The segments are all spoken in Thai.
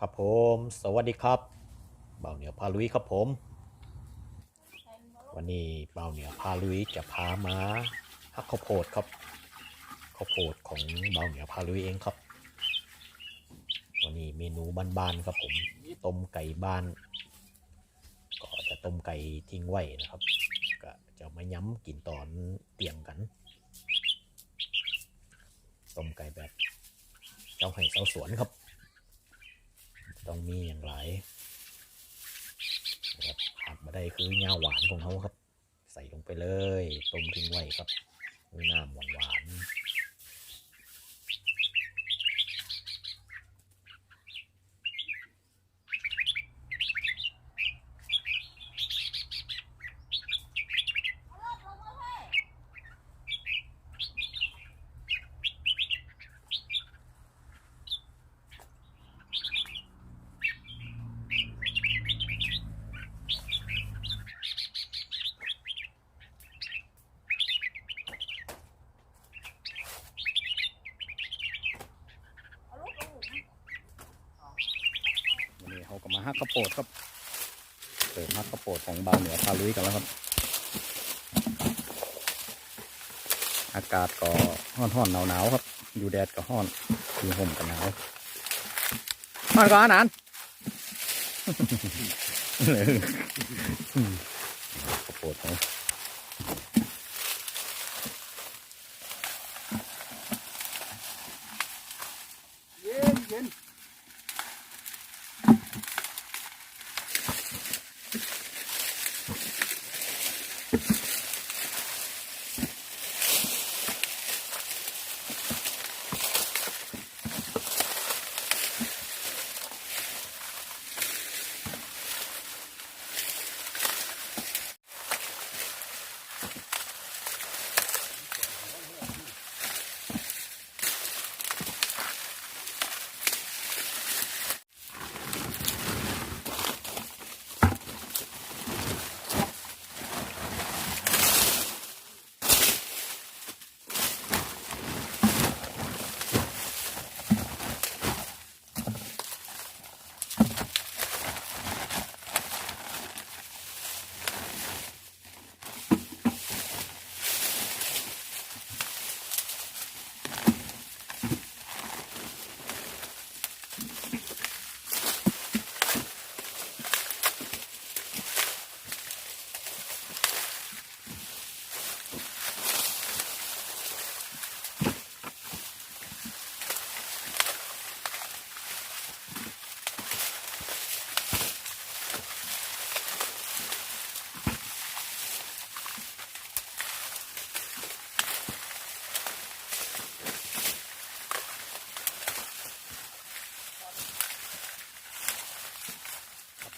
ครับผม สวัสดีครับเบาเหนียวพาลุยครับผม วันนี้เบาเหนียวพาลุยจะพามาฮักข้าวโพดครับข้าวโพดของเบาเหนียวพาลุยเองครับ วันนี้เมนูบ้านๆครับผมต้มไก่บ้าน ก็จะต้มไก่ทิ้งไว้นะครับ ก็จะมาย้ำกินตอนเตียงกันต้มไก่แบบเจ้าไห่เสาสวนครับ ต้องมีอย่างไรครับขาดมาได้คือยาหวานของเขาครับ ใส่ลงไปเลย ต้มทิ้งไว้ครับน้ำหวานหวาน ห้าก็มาฮักกระโปดครับเติมฮักกระโปดของเบาเหนือพาลุยกันแล้วครับ อากาศก็ห้อนห้อนหนาวหนาวๆครับ อยู่แดดก็ห้อนอยู่ห่มก็หนาวห้อนก็อาหาร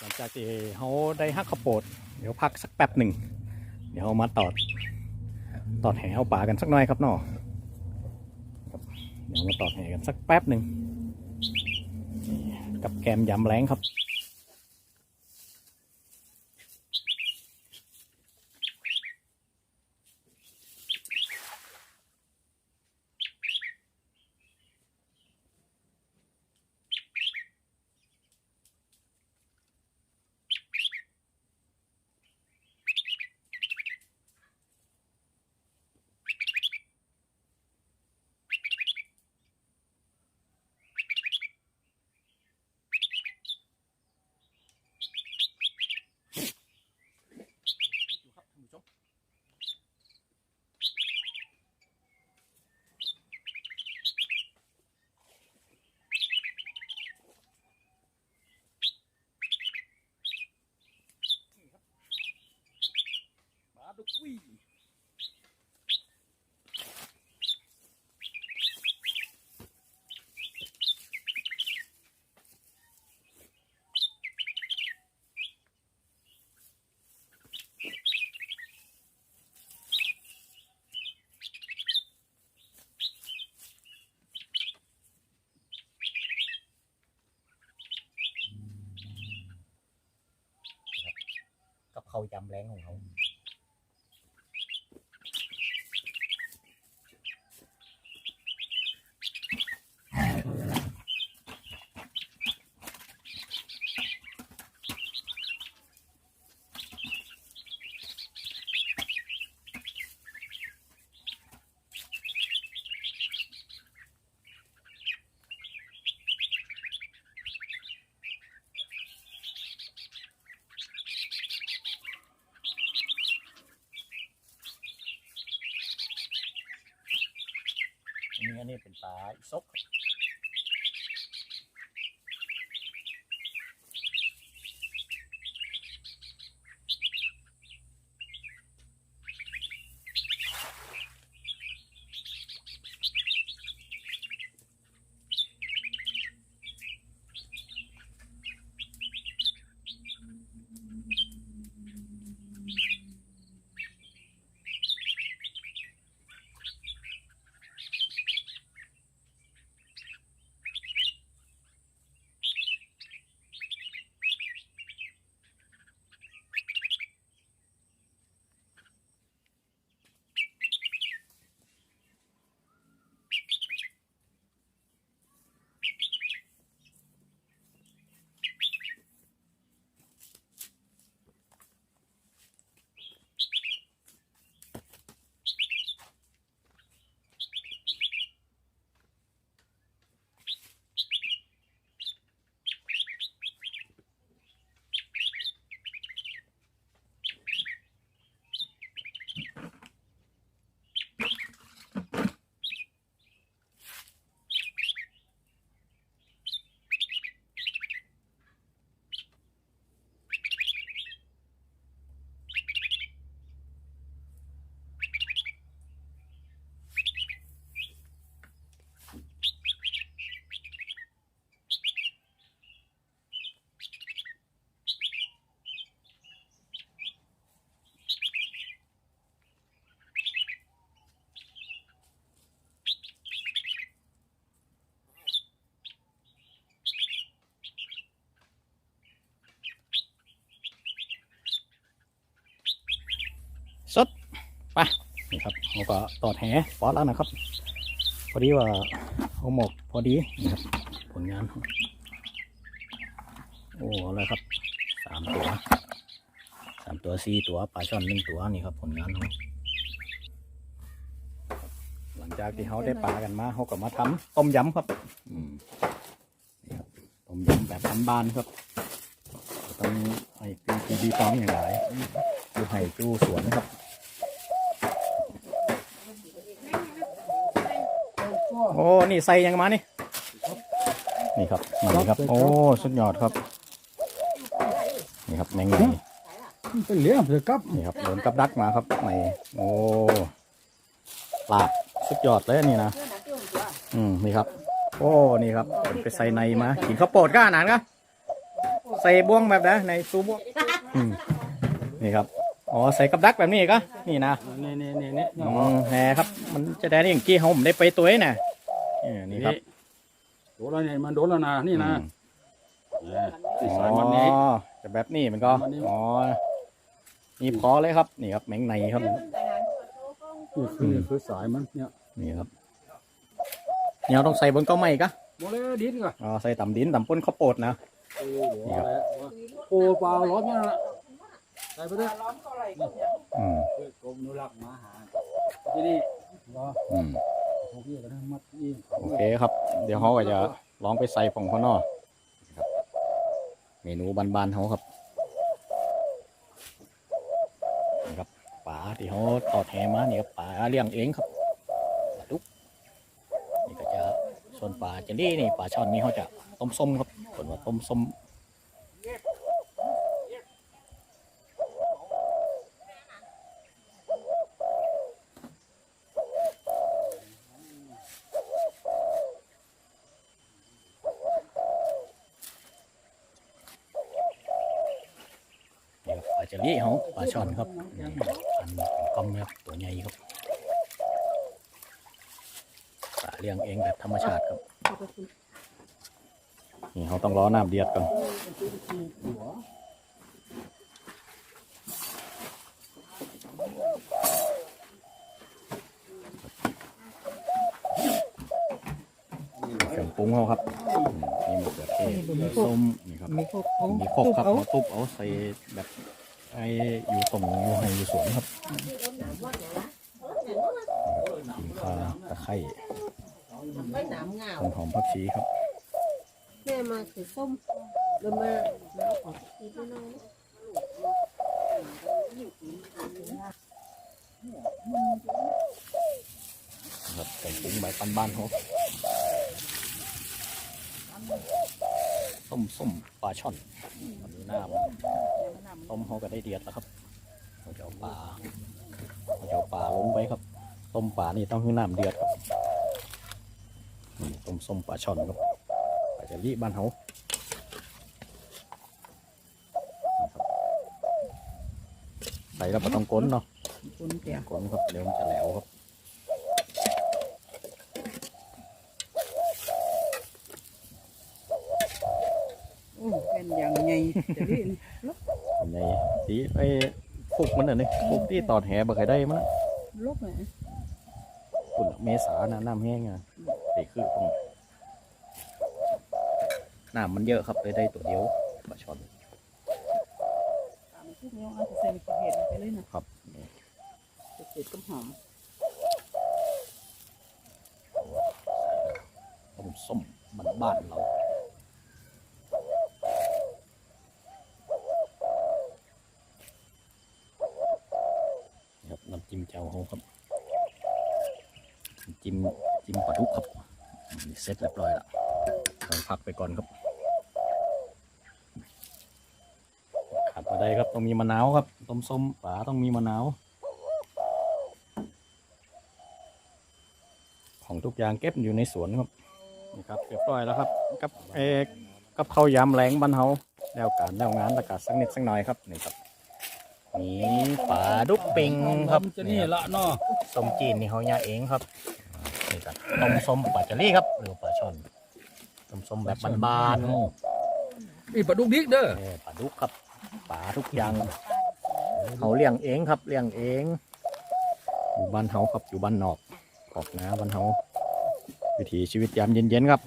ลังจากที่เขาได้หักข้าวโพดเดี๋ยวพักสักแป๊บหนึ่ง เดี๋ยวเรามาตอด ตอดแหเอาป่ากันสักหน่อยครับเนาะเดี๋ยวมาตอดแหกันสักแป๊บหนึ่ง กับแกมยำแรงครับ บาดุกวีกับเขาวยำแรงข องเขานี่เป็นปลาอีซกครับ สด ไปนี่ครับเราก็ตอดแหปอดแล้วนะครับ พอดีว่าเอาหมกพอดีนี่ครับ ผลงานของโอ้อะไรครับสามตัวสามตัวสี่ตัวปลาช่อนหนึ่งตัวนี่ครับ ผลงานของหลังจากที่เขาได้ปลากันมาเขาก็มาทำต้มยำครับอืมนี่ครับต้มยำแบบบ้านครับต้องไอ้ปีปีดีฟองอย่างไรดูไห่ดูสวนครับ โอ้ นี่ใส่ยังมานี่ นี่ครับนี่ครับ โอ้ สุดยอดครับ นี่ครับแมงไงเป็นเหลี่ยมเสือกับ นี่ครับโดนกับดักมาครับในโอ้ลาบสุดยอดเลยนี่นะ อืม นี่ครับ โอ้ นี่ครับเป็นไปใส่ในมา กินข้าวโพดก้าหนานก็ใส่บ่วงแบบนะในซูบ่วงอืมนี่ครับ อ๋อ ใส่กับดักแบบนี้ก็ นี่นะนี่นี่นี่นี่อืมแหมครับ มันจะได้อย่างกี้ผมได้ไปตัวนี่นะเออ นี่ครับโดนแล้วเนี่ยมันโดนแล้วนะนี่นะอืมเนี่ยที่สายมันนี้อ๋อจะแบบนี้มันก็มันนี่อ๋อนี่พอเลยครับ นี่ครับแมงในครับนี่คือนี่คือสายมันเนี่ยนี่ครับเนี่ยต้องใส่บนเก้าไม้กะโมเลดินก่อนอ๋อใส่ต่ำดินต่ำป้นข้าวโพดนะโอ้โหอะไรวะโอ้เปล่าล้อมเนี่ยนะใส่ไปด้วยอืมเพื่อกรมอนุรักษ์หมาหาที่นี่รอ โอเคครับ เดี๋ยวเขาก็จะลองไปใส่ผงข้างนอกเมนูบานๆเขาครับนะครับปลาที่เขาต่อแถมานี่ครับปลาเลี้ยงเองครับลุกนี่ก็จะส่วนปลาเจลลี่นี่ปลาช่อนนี่เขาจะต้มส้มครับส่วนว่าต้มส้มนี่ครับปลาเจลลี่เขาปลา ช่อนครับนี่อันกลมนะครับตัวใหญ่ครับปลาเลี้ยงเองแบบธรรมชาติครับ นี่เขาต้องรอน้ำเดือดก่อนเครื่องปรุงเขาครับอืมนี่มะเขือเทศมีส้มนี่ครับมีครบเอามีครบครับเอามาตุบเอาใส่แบบ ไออยู่ตรงอยู่ให้อยู่สวนครับขิงข่าตะไคร้ไม่หนามเหงาต้นหอมผักชีครับแม่มาถือส้มเดินมาแล้วออกทีไปน้อยนครับใส่ปรุงใบปันบ้านเขาต้มส้มปลาช่อนมาดูหน้ามัน ต้มเขาก็ได้เดียดแล้วครับเราจะเอาปลาเราจะเอาปลาลงไปครับ ต้มปลานี่ต้องให้น้ำเดือดครับนี่ต้มส้มปลาช่อนครับปลาจะรีบ้านเขานะครับใส่แล้วปลาต้องก้นเนาะคุณเตียก้นครับเดี๋ยวมันจะแหลวครับโอ้เป็นอย่างไงจะรีนเป็น ไงสีไอ้ฟุกมันน่ะนี่ฟุกที่ตอดแหบ่เคยได้มันน่ะลูกไหนฝุ่นเมษานะน้ำแห้งอะตีคือตรงน้ำมันเยอะครับเลยได้ตัวเดียวปลาช่อนตามทุกอย่างอาจจะใส่กระเห็ดไปเลยนะครับนี่กระเห็ดกับหอมต้มส้มบ้านบ้านๆเรานี่ครับน้ำ จิ้มแจ่วเขาครับจิ้มจิ้มปลาดุกครับเสร็จเรียบร้อยแล้วเราพักไปก่อนครับขาดมาได้ครับต้องมีมะนาวครับต้มส้มปลาต้องมีมะนาวของทุกอย่างเก็บอยู่ในสวนครับนี่ครับเรียบร้อยแล้วครับกับเอกกับข้าวยำแหลงบ้านเฮาแล้วการแล้วงานประกาศสักนิดสักหน่อยครับนี่ครับ นี่ปลาดุกปิงครับจะนี่ละเนาะส้มจีนนี่เขาย่าเองครับนี่ครับต้มส้มปลาจารี่ครับหรือปลาช่อนต้มส้มแบบบ้านนี่ปลาดุกดิกเด้อๆเออปลาดุกครับปลาทุกอย่างเขาเลี้ยงเองครับเลี้ยงเอง อยู่บ้านเฮาครับอยู่บ้านนอกขอกนาบ้านเฮาวิถีชีวิตยามเย็นๆครับ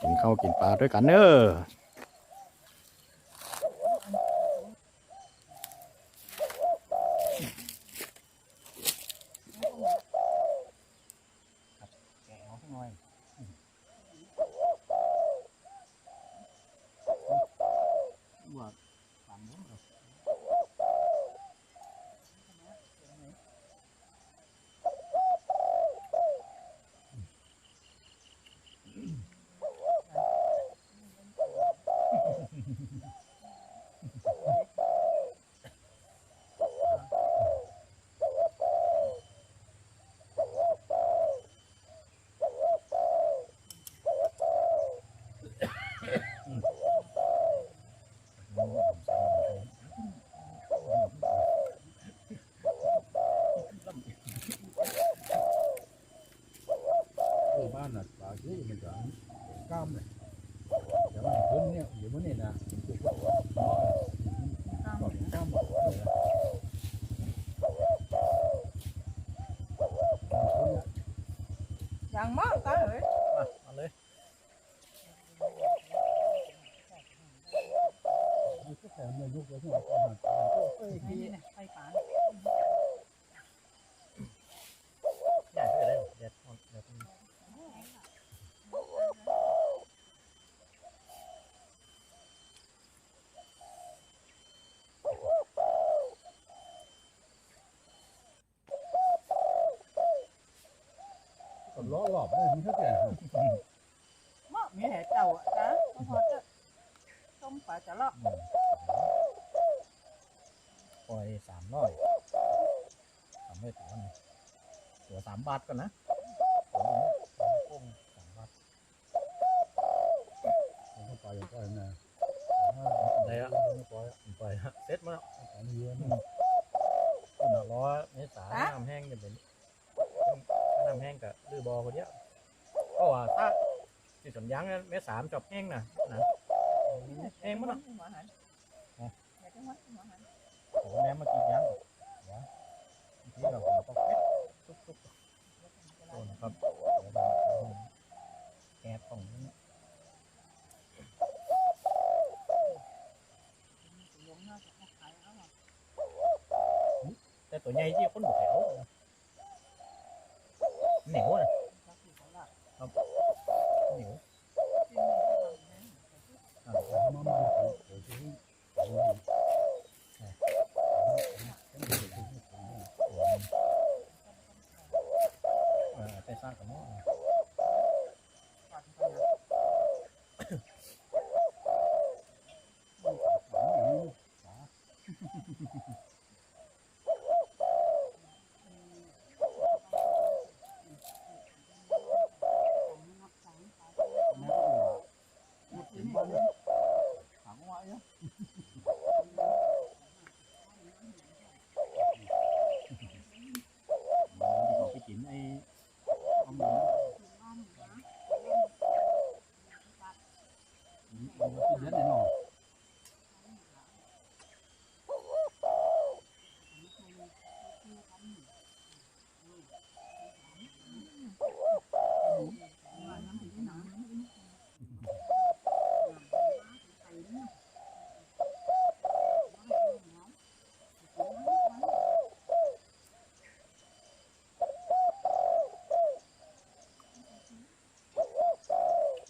กินข้าวกินปลาด้วยกันเนอะ หลอบเลยมันเท่าแก่มากมีแห่เจ้าอะจ้าพอจะต้มปลาจะลอกปล่อยสามร้อยสามร้อยตัวนะตัวสามบาทก่อนนะตัวนี้ตัวกุ้งสามบาทผมก็ปลาอย่างปลาเนี่ยได้ละปล่อยปล่อยเซ็ตมาแล้วปลาเยอะอืนะมต้นร้อยเมษาน้ำแห้งจะเป็น ทำแห้งกับลือบอคนเดียวก็ว่าถ้าที่สวนยางเนี่สามจบแห้งนะนะแห้งมั้งนะโอ้แม่มากินยังวะที่เราต้องตุ๊บตุ๊บโดนครับแอบตรงนี้แต่ตัวใหญ่ที่คนบุกแถวเหนียวนะเหนียวอ่า มามาเดี๋ยวที่ เมันก็กินเดือนแน่นอน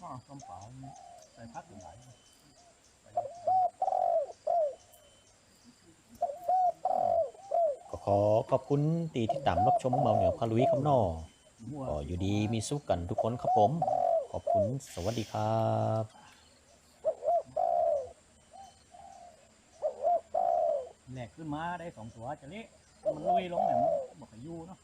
อ๋อ ต้มเปล่าใส่พักหลายก็ขอขอบคุณตีที่ตามรับชมเมาเหนียวพาลุยครับนอก็อยู่ดีมีสุขกันทุกคนครับผม ขอบคุณสวัสดีครับแหลกขึ้นมาได้สองตัวจะเละมันลุยลงเนี่ยมันบอกให้อยู่เนาะ